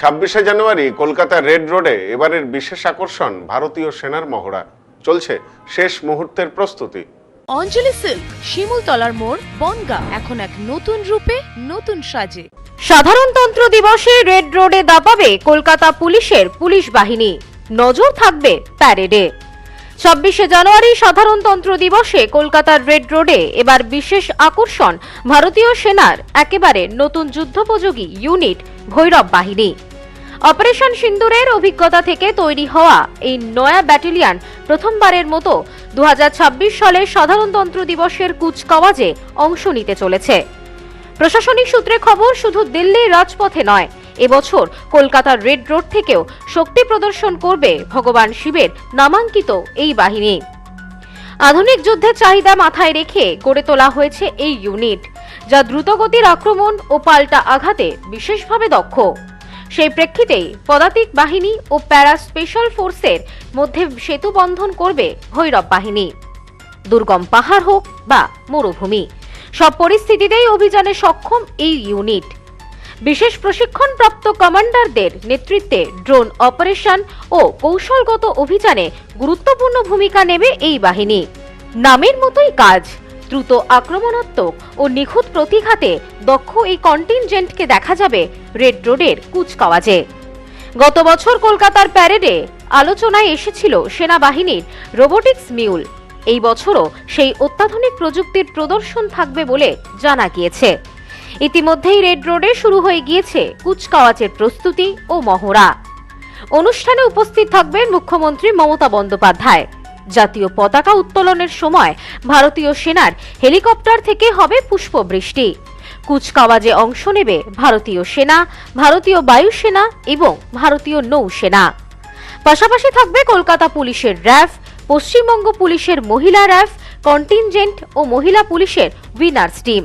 ছাব্বিশে জানুয়ারি কলকাতা রেড রোডে এবারের বিশেষ আকর্ষণ ভারতীয় সেনার মহড়া। চলছে শেষ মুহূর্তের প্রস্তুতি। অঞ্জলি সিল্ক শিমুলতলার মোড় বনগা এখন এক নতুন রূপে নতুন সাজে। সাধারণতন্ত্র দিবসে রেড রোডে দাপাবে কলকাতা পুলিশের পুলিশ বাহিনী। নজর থাকবে প্যারেডে। ছাব্বিশে জানুয়ারি সাধারণতন্ত্র দিবসে কলকাতার রেড রোডে এবার বিশেষ আকর্ষণ ভারতীয় সেনার একেবারে নতুন যুদ্ধোপযোগী ইউনিট ভৈরব বাহিনী। অপারেশন সিন্দুরের অভিজ্ঞতা থেকে তৈরি হওয়া এই নয়া ব্যাটালিয়ন প্রথমবারের মতো দু সালের সাধারণতন্ত্র দিবসের কুচকাওয়াজে অংশ নিতে চলেছে। প্রশাসনিক সূত্রে খবর, শুধু দিল্লির রাজপথে নয়, এবছর কলকাতার রেড রোড থেকেও শক্তি প্রদর্শন করবে ভগবান শিবের নামাঙ্কিত এই বাহিনী। আধুনিক যুদ্ধের চাহিদা মাথায় রেখে গড়ে তোলা হয়েছে এই ইউনিট, যা দ্রুতগতির আক্রমণ ও পাল্টা আঘাতে বিশেষভাবে দক্ষ। সেই প্রেক্ষিতেই পদাতিক বাহিনী ও প্যারা স্পেশাল ফোর্সের মধ্যে সেতু বন্ধন করবে ভৈরব বাহিনী। দুর্গম পাহাড় হোক বা মরুভূমি, সব পরিস্থিতিতেই অভিযানে সক্ষম এই ইউনিট। বিশেষ প্রশিক্ষণপ্রাপ্ত কমান্ডারদের নেতৃত্বে ড্রোন অপারেশন ও কৌশলগত অভিযানে গুরুত্বপূর্ণ ভূমিকা নেবে এই বাহিনী। নামের মতোই কাজ। দ্রুত আক্রমণাত্মক ও নিখুঁত প্রতিঘাতে দক্ষ এই কন্টিনজেন্টকে দেখা যাবে রেড রোডের কুচকাওয়াজে। গত বছর কলকাতার প্যারেডে আলোচনায় এসেছিল সেনাবাহিনীর রোবোটিক্স মিউল। এই বছরও সেই অত্যাধুনিক প্রযুক্তির প্রদর্শন থাকবে বলে জানা গিয়েছে। ইতিমধ্যেই রেড রোডে শুরু হয়ে গিয়েছে কুচকাওয়াজের প্রস্তুতি ও মহড়া। অনুষ্ঠানে উপস্থিত থাকবেন মুখ্যমন্ত্রী মমতা বন্দ্যোপাধ্যায়। জাতীয় পতাকা উত্তোলনের সময় ভারতীয় সেনার হেলিকপ্টার থেকে হবে পুষ্পবৃষ্টি। কুচকাওয়াজে অংশ নেবে ভারতীয় সেনা, ভারতীয় বায়ুসেনা এবং ভারতীয় নৌসেনা। পাশাপাশি থাকবে কলকাতা পুলিশের র্যাফ, পশ্চিমবঙ্গ পুলিশের মহিলা র্যাফ, কন্টিনজেন্ট ও মহিলা পুলিশের উইনার্স টিম।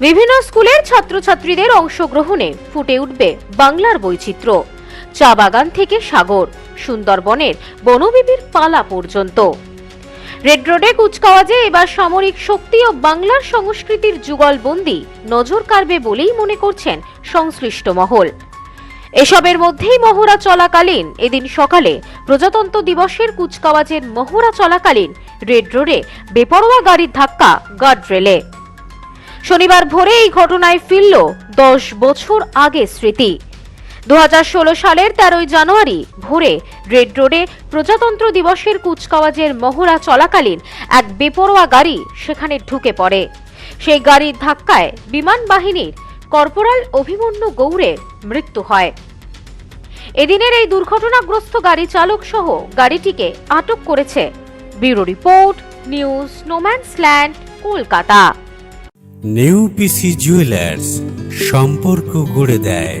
বিভিন্ন স্কুলের ছাত্রছাত্রীদের অংশগ্রহণে ফুটে উঠবে বাংলার বৈচিত্র্য। চা বাগান থেকে সাগর। সুন্দরবনের বনবিবির পালা পর্যন্ত। রেড রোডে কুচকাওয়াজে এবার সামরিক শক্তি ও বাংলার সংস্কৃতির যুগলবন্দি নজর কাড়বে বলেই মনে করছেন সংশ্লিষ্ট মহল। এসবের মধ্যেই মহড়া চলাকালীন এদিন সকালে প্রজাতন্ত্র দিবসের কুচকাওয়াজের মহড়া চলাকালীন রেড রোডে বেপরোয়া গাড়ির ধাক্কা গার্ড রেলে শনিবার ভোরে এই ঘটনায় ফিরল দশ বছর আগে স্মৃতি। দু হাজার ষোলো সালের তেরোই জানুয়ারি ভোরে রেড রোডে প্রজাতন্ত্র দিবসের কুচকাওয়াজের মহড়া চলাকালীন এক বেপরোয়া গাড়ি সেখানে ঢুকে পড়ে। সেই গাড়ির ধাক্কায় বিমান বাহিনীর কর্পোরাল অভিমন্যু গৌড়ের মৃত্যু হয়। এদিনের এই দুর্ঘটনাগ্রস্ত গাড়ি চালক সহ গাড়িটিকে আটক করেছে। Bureau report, news snowman's land, Kolkata. New PC jewellers সম্পর্ক গড়ে দেয়।